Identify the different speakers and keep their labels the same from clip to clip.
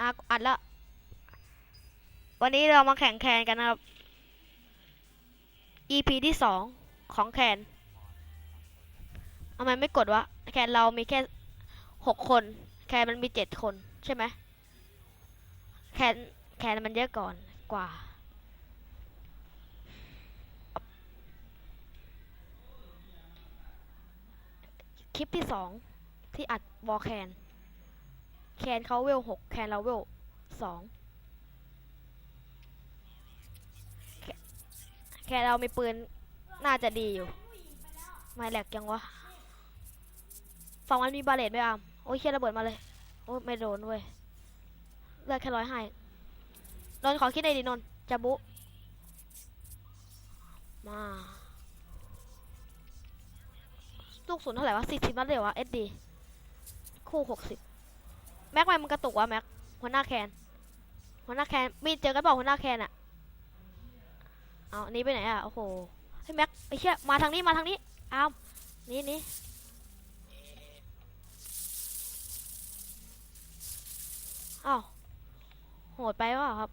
Speaker 1: อะอัดแล้ววันนี้เรามาแข่งแคนกันนะครับ EP ที่สองของแคนทำไมไม่กดวะ แคนเรามีแค่หกคน แคนมันมีเจ็ดคนใช่ไหม แคนแคนมันเยอะก่อนกว่า คลิปที่สองที่อัดวอลแคน แคนเขาเวลหกแคนเราเวลสองแคนเรามีปืนน่าจะดีอยู่ ไม่แหลกยังวะฝั่งมันมีบาเลตไหมอามโอ้ยเคียระเบิดมาเลย โอ้ยไม่โดนเว้ยเลือดแค่ร้อยห้นนขอคิดหน่อยดินนจะบุ มาลูกศูนย์เท่าไหร่วะสี่สิบนัดเลยวะเอสดี คู่หกสิบ แม็กไมมันกระตุกวะแม็กหัวหน้าแคนหัวหน้าแคนมีเจอกันเปล่าหัวหน้าแคนอะเอานี้ไปไหนอะโอ้โหเฮ้แม็กไอ้เชี่ยมาทางนี้มาทางนี้อามนี่นี่อ้าวโหดไปวะครับ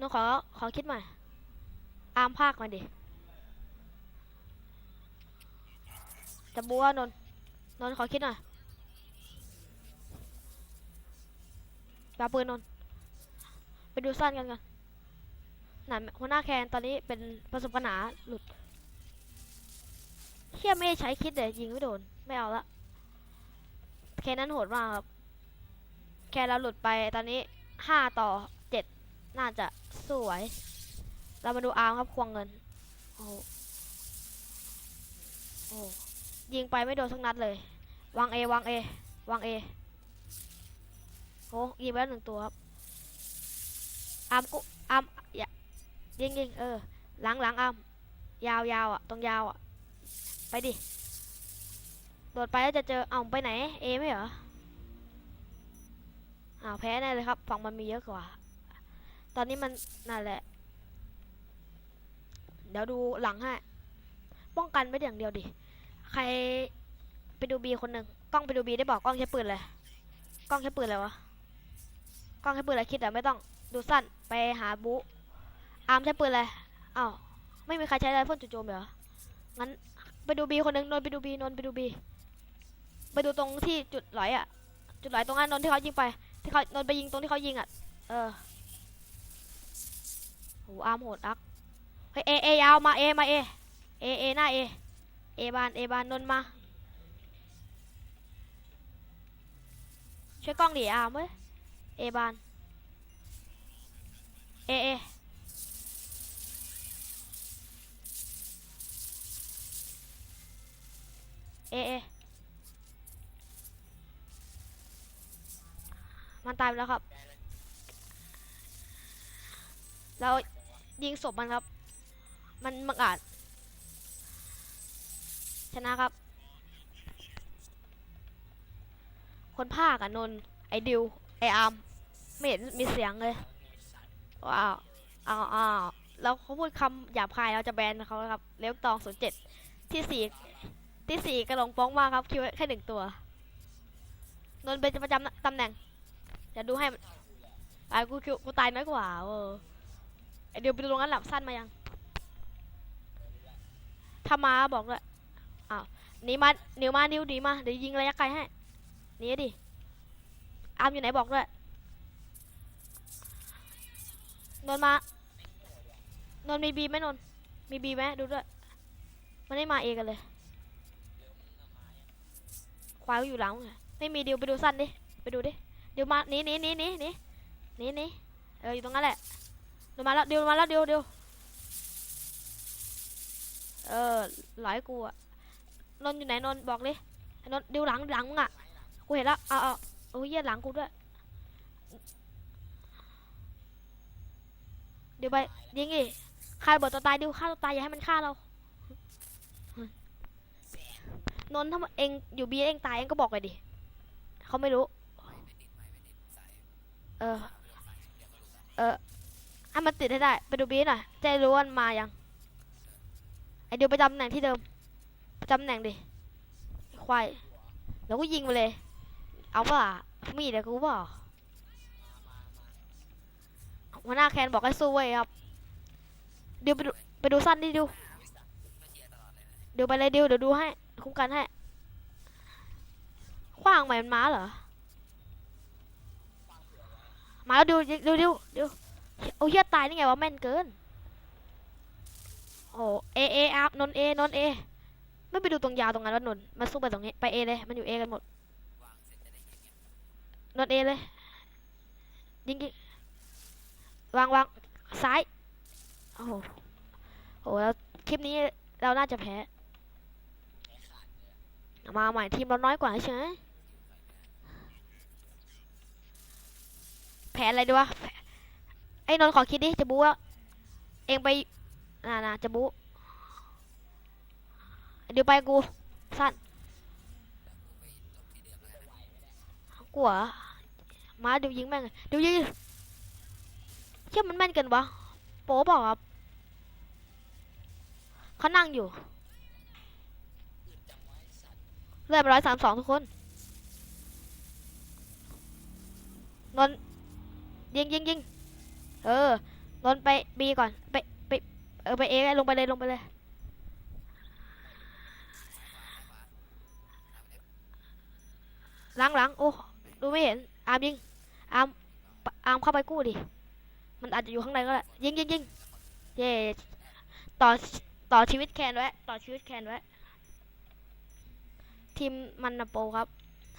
Speaker 1: น้องขอขอคิดใหม่อามภาคมาดิจะบัวนนท์นนท์ขอคิดหน่อยาปืนนนไปดูสั้นกันกันหนหัวหน้าแคนตอนนี้เป็นประสบปัญหาหลุดเชี่ยไม่ได้ใช้คิดเลยยิงไม่โดน ไม่เอาละแคนนั้นโหดมากครับ แคนเราหลุดไปตอนนี้ห้าต่อเจ็ดน่าจะสู้ไหวเรามาดูอาร์มครับควงเงิน โอ้โอ้ยิงไปไม่โดนสักนัดเลย วางเอวางเอวางเอ โอ้ยิงไปแล้วหนึ่งตัวครับอามกุอามอย่ายิงยิงเออ หลังหลังอามยาวยาวอะตรงยาวอะ ไปดิ โดดไปแล้วจะเจอเอ้าไปไหน เอไม่เหรออ้าวแพ้แน่เลยครับ ฝั่งมันมีเยอะกว่า ตอนนี้มันนั่นแหละ เดี๋ยวดูหลังให้ป้องกันไม่อย่างเดียวดิ ใครไปดูบีคนหนึ่งกล้องไปดูบีได้บอกกล้องใช้ปืนเลย กล้องใช้ปืนอะไรวะ กล้องใช้ปืนอะไรคิดแต่ไม่ต้องดูสั้นไปหาบูอาร์มใช้ปืนอะไรอ้าวไม่มีใครใช้ไรเฟิลจู่โจมเหรองั้นไปดูบีคนหนึ่งนนไปดูบีนนไปดูบีไปดูตรงที่จุดหลอยอะ จุดหลอยตรงนั้นนนที่เขายิงไป ที่เขานนไปยิงตรงที่เขายิงอะ เออโหอาร์มโหดอักเฮ้ยเอเอยาวมาเอมาเอเอเอหน้าเอเอบานเอบานนนมาช่วยกล้องดิอาร์มเว้ย เอบาน เอ เอ เอ เอ มันตายไปแล้วครับ เรายิงศพมันครับ มันมังอาจ ชนะครับ คนภาคอะนนไอดิว ไออาร์มไม่เห็นมีเสียงเลยว้าวอ้าวอ้าวแล้วเขาพูดคำหยาบคายเราจะแบนเขาครับ เลี้ยวตองศูนย์เจ็ดที่สี่ที่สี่กระหลงป้องมากครับคิวแค่หนึ่งตัวนนท์เป็นประจำตำแหน่งเดี๋ยวดูให้ไอ้กูคิวกูตายน้อยกว่าเออไอเดียวไปดูตรงนั้นหลับสั้นมายังถ้ามาบอกเลยหนีมาหนีมานิวหนีมาเดี๋ยวยิงระยะไกลให้หนีดิ อาร์มอยู่ไหนบอกด้วยนนท์มานนท์มีบีไหมนนท์มีบีไหมดูด้วยมันไม่มาเองกันเลยควายก็อยู่หลังไงไม่มีเดิวไปดูสั้นดิไปดูดิเดิวมานีหนีหนีหนีหนีหนีหนีเอออยู่ตรงนั้นแหละดิวมาแล้วเดิวมาแล้วเดิวเดิวเออหลายกูอะนนท์อยู่ไหนนนท์บอกเลยนนท์ดูหลังหลังมึงอะกูเห็นแล้วเอาเอา โอ้ยเหี้ยหลังกูด้วย เดี๋ยวไปยิงดิฆ่ารบิดตัวตายดิวฆ่าตัวตายอย่าให้มันฆ่าเรานนท์ถ้าเองอยู่บีเองตายเองก็บอกเลยดิเขาไม่รู้ เออ เออให้มันติดให้ได้ ไปดูบีหน่อยจะรู้ว่ามันมายัง ไอเดียวไปจำตำแหน่งที่เดิมประจำแหน่งดิควายแล้วก็ยิงมาเลย เอาป่ะมีเดี๋ยวกูเปล่าหัวหน้าแคนบอกให้สู้เว้ยครับเดี๋ยวไปดูไปดูสั้นดิดูเดี๋ยวไปเลยเดี๋ยวเดี๋ยวดูให้คุ้มกันให้ขว้างใหม่มันมาเหรอมาแล้วดูดูดูดูโอ้เฮียตายนี่ไงวะแม่นเกินโอ้เอเออัพนนเอนนเอไม่ไปดูตรงยาวตรงนั้นวะนนมาสู้ไปตรงนี้ไปเอเลยมันอยู่เอกันหมด นนเอเลย ยิงยิงวางวางซ้าย โอ้โหโหแล้วคลิปนี้เราน่าจะแพ้ มาใหม่ทีมเราน้อยกว่าใช่ไหมแพ้อะไรดีวะ ไอ้นนท์ขอคิดดิ จะบูว่าเองไปน่าน่าจะบู๊เดี๋ยวไปกู สั้นกลัว มาเดี๋ยวยิงแม่งเดี๋ยวยิงเชื่อมันแม่นเกินวะโป๊บอกครับเขานั่งอยู่เลื่อนร้อยสามสองทุกคนนนยิงยิงยิงเออนนไปบีก่อนไปไปเออไปเอลงไปเลยลงไปเลยหลังหลังโอ้ดูไม่เห็นอามยิง อามปะอามเข้าไปกู้ดิ มันอาจจะอยู่ข้างในก็ได้ยิงยิงยิงเย่ต่อต่อชีวิตแคนไว้ ต่อชีวิตแคนไว้ ทีมมันนะโปครับ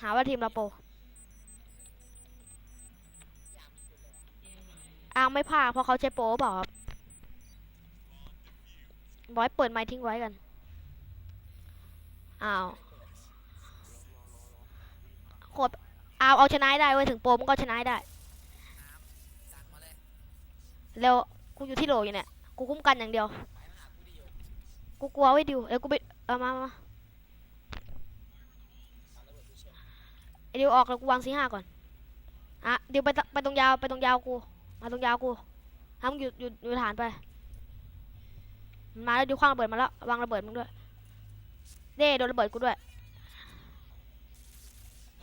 Speaker 1: หาว่าทีมเราโปอ้างไม่พลาดเพราะเขาใช้โปรเปล่าครับบอยเปิดไมค์ทิ้งไว้กัน อ้าวโคตร เอาเอาชนะได้เว้ยถึงโปรมันก็ชนะได้เร็วกูอยู่ที่โหลอยู่เนี่ยกูคุ้มกันอย่างเดียว กูกลัวไว้ดิวเดี๋ยวกูไปเอามามาเดี๋ยวออกแล้วกูวางซีห้าก่อนอะเดี๋ยวไปไปตรงยาวไปตรงยาวกู มาตรงยาวกูทำอยู่อยู่อยู่ฐานไปมันมาแล้วเดี๋ยวคว้างระเบิดมาแล้ววางระเบิดมึงด้วยเด้โดนระเบิดกูด้วย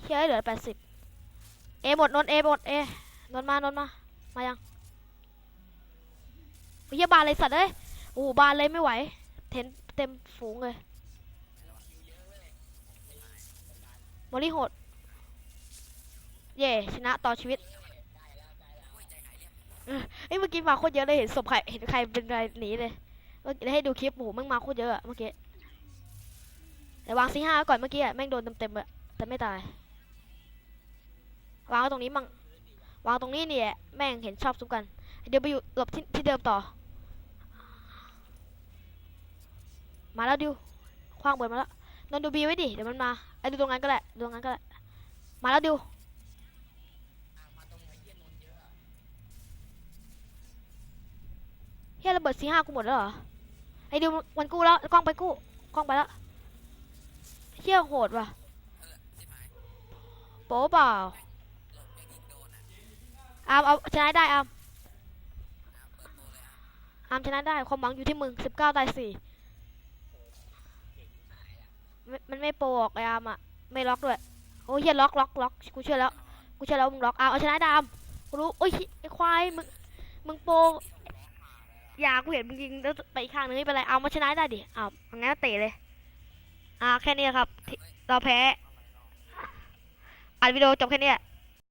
Speaker 1: เฮ้ยเหลือแปดสิบ เอหมดนนเอหมดเอนนมานนมา มายังเฮียบานเลยสัตว์เอ้ยโอ้บานเลยไม่ไหวเทนเต็มฝูงเลยมอลลี่โหด เย่ชนะต่อชีวิตเออเอ้ยเมื่อกี้มาโคตรเยอะเลยเห็นศพใครเห็นใครเป็นไรหนีเลยเมื่อกี้ให้ดูคลิปโอ้โหแม่งมาโคตรเยอะเมื่อกี้แต่วางซีห้าก่อนเมื่อกี้แม่งโดนเต็มๆเลยแต่ไม่ตาย วางไว้ตรงนี้มั่งวางตรงนี้เนี่ยแม่งเห็นชอบซุกกัน เดี๋ยวไปอยู่หลบที่ที่เดิมต่อ มาแล้วดิวคว้างเบิดมาแล้วนอนดูบีไว้ดิเดี๋ยวมันมาไอ้ดูตรงนั้นก็ได้ดูตรงนั้นก็ได้มาแล้วดิวเฮียระเบิดซีห้ากูหมดแล้วเหรอไอ้ดิวมันกู้แล้วกล้องไปกู้กล้องไปแล้วเฮียโหดว่ะโป๊เปล่า อามเอาชนะได้อามอามชนะได้ความหวังอยู่ที่มึงสิบเก้าตายสี่มันไม่โปรออกไอ้อามอะไม่ล็อกด้วยโอ้ยเฮียล็อกล็อกล็อกกูเชื่อแล้วกูเชื่อแล้วมึงล็อกอาเอาชนะดามกูรู้โอ้ยไอควายมึงมึงโปรอย่ากูเห็นมึงยิงแล้วไปอีกข้างนึงไม่เป็นไรเอามาชนะได้ดิเอาเอางั้นเตะเลยอ่าแค่นี้ครับ เราแพ้อัดวิดีโอจบแค่นี้